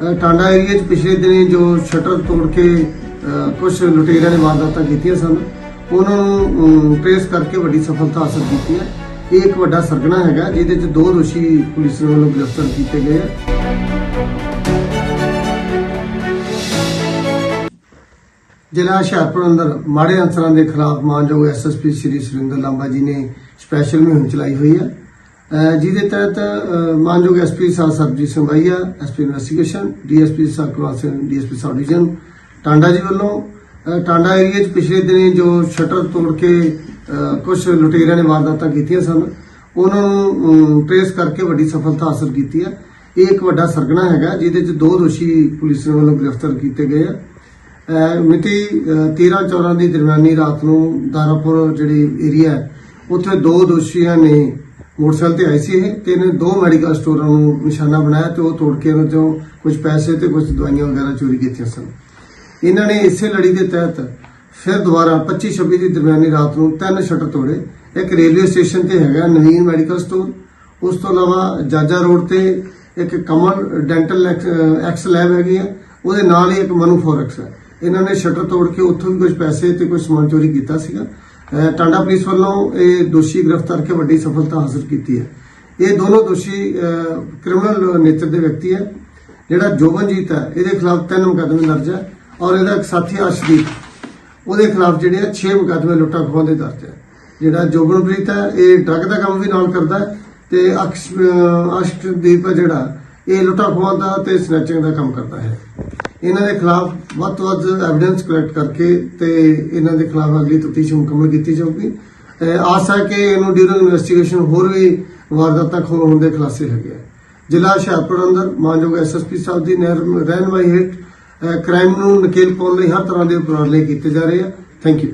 Tanda area 'ਚ ਪਿਛਲੇ ਦਿਨੀ ਜੋ ਸ਼ਟਰ ਤੋੜ ਕੇ ਕੁਝ ਲੁਟੇਰਿਆਂ ਨੇ ਵਾਰਦਾਤਾਂ ਕੀਤੀਆਂ ਸਨ, ਉਹਨਾਂ ਨੂੰ ਟ੍ਰੇਸ ਕਰਕੇ ਵੱਡੀ ਸਫਲਤਾ ਹਾਸਲ ਕੀਤੀ ਹੈ। ਇਹ ਇੱਕ ਵੱਡਾ ਸਰਗਣਾ ਹੈਗਾ, ਜਿਹਦੇ 'ਚ ਦੋ ਦੋਸ਼ੀ ਪੁਲਿਸ ਵੱਲੋਂ ਗ੍ਰਿਫਤਾਰ ਕੀਤੇ ਗਏ ਆ। ਜ਼ਿਲ੍ਹਾ ਹੁਸ਼ਿਆਰਪੁਰ ਅੰਦਰ ਮਾੜੇ ਅਨਸਰਾਂ ਦੇ ਖਿਲਾਫ ਮਾਨਯੋਗ ਐਸਐਸਪੀ ਸ੍ਰੀ ਸੁਰਿੰਦਰ ਲਾਂਬਾ ਜੀ ਨੇ ਸਪੈਸ਼ਲ ਮੁਹਿੰਮ ਚਲਾਈ ਹੋਈ ਹੈ। ਜਿਹਦੇ ਤਹਿਤ ਅਹ, ਮਾਨਯੋਗ ਐਸਪੀ ਸਾਹਿਬ Sarabjit Singh via SP investigation DSP ਸਾਹਿਬ Kulwant Singh DSP sub division Tanda ji ਵੱਲੋਂ ਟਾਂਡਾ ਏਰੀਆ 'ਚ ਪਿਛਲੇ ਦਿਨੀ ਜੋ ਸ਼ਟਰ ਤੋੜ ਕੇ ਕੁਝ ਲੁਟੇਰਿਆਂ ਨੇ ਵਾਰਦਾਤਾਂ ਕੀਤੀਆਂ ਸਨ ਉਹਨਾਂ ਨੂੰ ਟ੍ਰੇਸ ਕਰਕੇ ਵੱਡੀ ਸਫਲਤਾ ਹਾਸਲ ਕੀਤੀ ਹੈ। ਇਹ ਇੱਕ ਵੱਡਾ ਸਰਗਣਾ ਹੈਗਾ ਜਿਹਦੇ 'ਚ ਦੋ ਦੋਸ਼ੀ ਪੁਲਿਸ ਵੱਲੋਂ ਗ੍ਰਿਫਤਾਰ ਕੀਤੇ ਗਏ ਆ। ਮਿਤੀ 13 14 ਦੀ ਦਰਮਿਆਨੀ ਰਾਤ ਨੂੰ ਦਾਰਾਪੁਰ ਜਿਹੜੀ ਏਰੀਆ ਹੈ ਉੱਥੇ ਦੋ ਦੋਸ਼ੀਆਂ ਨੇ ਮੋਟਰਸਾਈਕਲ ਤੇ ਆਏ ਸੀ ਇਹ ਤੇ ਇਹਨੇ ਦੋ ਮੈਡੀਕਲ ਸਟੋਰਾਂ ਨੂੰ ਨਿਸ਼ਾਨਾ ਬਣਾਇਆ ਤੇ ਉਹ ਤੋੜ ਕੇ ਉਹਨਾਂ ਚੋਂ ਕੁਝ ਪੈਸੇ ਤੇ ਕੁਝ ਦਵਾਈਆਂ ਵਗੈਰਾ ਚੋਰੀ ਕੀਤੀਆਂ ਸਨ। ਇਹਨਾਂ ਨੇ ਇਸੇ ਲੜੀ ਦੇ ਤਹਿਤ ਫਿਰ ਦੁਬਾਰਾ 25 26 ਦੀ ਦਰਮਿਆਨੀ ਰਾਤ ਨੂੰ ਤਿੰਨ ਸ਼ਟਰ ਤੋੜੇ। ਇੱਕ ਰੇਲਵੇ ਸਟੇਸ਼ਨ ਤੇ ਹੈਗਾ ਨਵੀਨ ਮੈਡੀਕਲ ਸਟੋਰ। ਉਸ ਤੋਂ ਇਲਾਵਾ ਜਾਜਾ ਰੋਡ ਤੇ ਇੱਕ ਕਮਲ ਡੈਂਟਲ ਐਕਸ ਲੈਬ ਹੈਗੀ ਹੈ ਉਹਦੇ ਨਾਲ ਹੀ ਇੱਕ ਮਨੂ ਹੈ। ਇਹਨਾਂ ਨੇ ਸ਼ਟਰ ਤੋੜ ਕੇ ਉੱਥੋਂ ਵੀ ਕੁਝ ਪੈਸੇ ਤੇ ਕੁਝ ਸਮਾਨ ਚੋਰੀ ਕੀਤਾ ਸੀਗਾ। ਟਾਂਡਾ ਪੁਲਿਸ ਵੱਲੋਂ ਇਹ ਦੋਸ਼ੀ ਗ੍ਰਿਫਤਾਰ ਕੇ ਵੱਡੀ ਸਫਲਤਾ ਹਾਸਲ ਕੀਤੀ ਹੈ। ਇਹ ਦੋਨੋਂ ਦੋਸ਼ੀ ਕ੍ਰਿਮੀਨਲ ਨੇਚਰ ਦੇ ਵਿਅਕਤੀ ਹੈ। ਜਿਹੜਾ ਜੋਬਨਜੀਤ ਹੈ, ਇਹਦੇ ਖਿਲਾਫ ਤਿੰਨ ਮੁਕੱਦਮੇ ਦਰਜ ਹੈ ਔਰ ਇਹਦਾ ਇੱਕ ਸਾਥੀ ਅਰਸ਼ਦੀਪ, ਉਹਦੇ ਖਿਲਾਫ ਜਿਹੜੇ ਆ 6 ਮੁਕੱਦਮੇ ਲੁੱਟਾਂ ਖੋਹਾਂ ਦੇ ਦਰਜ ਹੈ। ਜਿਹੜਾ ਜੋਬਨਪ੍ਰੀਤ ਹੈ, ਇਹ ਡਰੱਗ ਦਾ ਕੰਮ ਵੀ ਨਾਲ ਕਰਦਾ ਹੈ ਤੇ ਅਕਸ਼, ਅਹ ਹੈ ਜਿਹੜਾ, ਇਹ ਲੁੱਟਾਂ ਖੋਹਾਂ ਦਾ ਤੇ ਸਨੈਚਿੰਗ ਦਾ ਕੰਮ ਕਰਦਾ ਹੈ। ਇਹਨਾਂ ਦੇ ਖਿਲਾਫ ਵੱਧ ਤੋਂ ਵੱਧ ਐਵੀਡੈਂਸ ਕਲੈਕਟ ਕਰਕੇ ਤੇ ਇਹਨਾਂ ਦੇ ਖਿਲਾਫ ਅਗਲੀ ਤਫਤੀਸ਼ ਮੁਕੰਮਲ ਕੀਤੀ ਜਾਊਗੀ। ਆਸ ਹੈ ਕਿ ਇਹਨੂੰ ਡਿਊਰਿੰਗ ਇਨਵੈਸਟੀਗੇਸ਼ਨ ਹੋਰ ਵੀ ਵਾਰਦਾਤਾਂ ਹੋਣ ਦੇ ਖੁਲਾਸੇ ਹੈਗੇ ਆ। ਜ਼ਿਲ੍ਹਾ ਹੁਸ਼ਿਆਰਪੁਰ ਅੰਦਰ ਮਾਨਯੋਗ ਐਸਐਸਪੀ ਸਾਹਿਬ ਦੀ ਨਹਿਰ- ਰਹਿਨਮਾਈ ਹੇਠ ਕ੍ਰਾਈਮ ਨੂੰ ਨਕੇਲ ਪਾਉਣ ਲਈ ਹਰ ਤਰ੍ਹਾਂ ਦੇ ਉਪਰਾਲੇ ਕੀਤੇ ਜਾ ਰਹੇ ਆ। Thank you